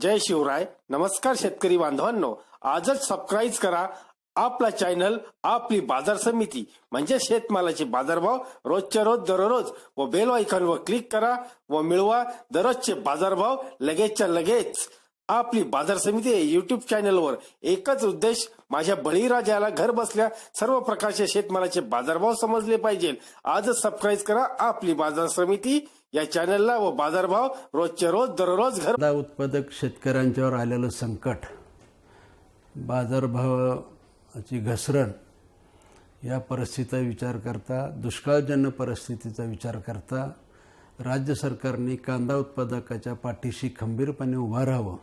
जय शिवराय. नमस्कार शेतकरी बांधवांनो. आजच सबस्क्राईब करा आपला चॅनल आपली बाजार समिती. म्हणजे शेतमालाचे बाजारभाव रोजच्या रोज दररोज व बेल आयकॉनवर क्लिक करा व मिळवा दररोजचे बाजारभाव लगेचच्या लगेच. आपली बाजार समिती युट्यूब चॅनलवर एकच उद्देश माझ्या बळीराजाला घर बसल्या सर्व प्रकारच्या शेतमालाचे बाजारभाव समजले पाहिजे. आजच सबस्क्राईब करा आपली बाजार समिती. या चॅनलला व बाजारभाव रोजच्या रोज दररोज घर उत्पादक शेतकऱ्यांच्यावर आलेलं संकट बाजारभावाची घसरण या परिस्थितीचा विचार करता दुष्काळजन्य परिस्थितीचा विचार करता राज्य सरकारने कांदा उत्पादकाच्या पाठीशी खंबीरपणे उभं राहावं.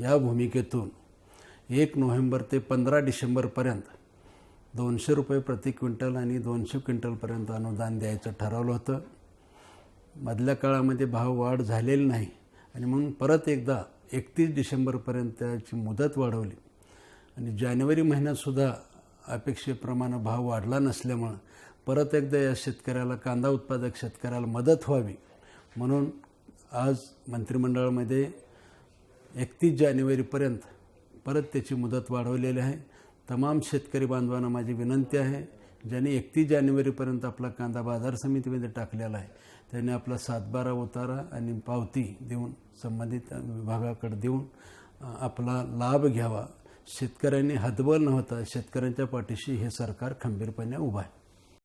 या भूमिकेतून एक नोव्हेंबर ते पंधरा डिसेंबरपर्यंत दोनशे रुपये प्रति क्विंटल आणि दोनशे क्विंटलपर्यंत अनुदान द्यायचं ठरवलं होतं. मधल्या काळामध्ये भाव वाढ झालेली नाही आणि म्हणून परत एकदा एकतीस डिसेंबरपर्यंत त्याची मुदत वाढवली. आणि जानेवारी महिन्यातसुद्धा अपेक्षेप्रमाणे भाव वाढला नसल्यामुळं परत एकदा या शेतकऱ्याला कांदा उत्पादक शेतकऱ्याला मदत व्हावी. म्हणून आज मंत्रिमंडळामध्ये एकतीस जानेवारीपर्यंत परत त्याची मुदत वाढवलेली आहे. तमाम शेतकरी बांधवांना माझी विनंती आहे ज्यांनी एकतीस जानेवारीपर्यंत आपला कांदा बाजार समितीमध्ये टाकलेला आहे त्यांनी आपला सातबारा उतारा आणि पावती देऊन संबंधित विभागाकडे देऊन आपला लाभ घ्यावा. शेतकऱ्यांनी हतबल न होता शेतकऱ्यांच्या पाठीशी हे सरकार खंबीरपणे उभं आहे.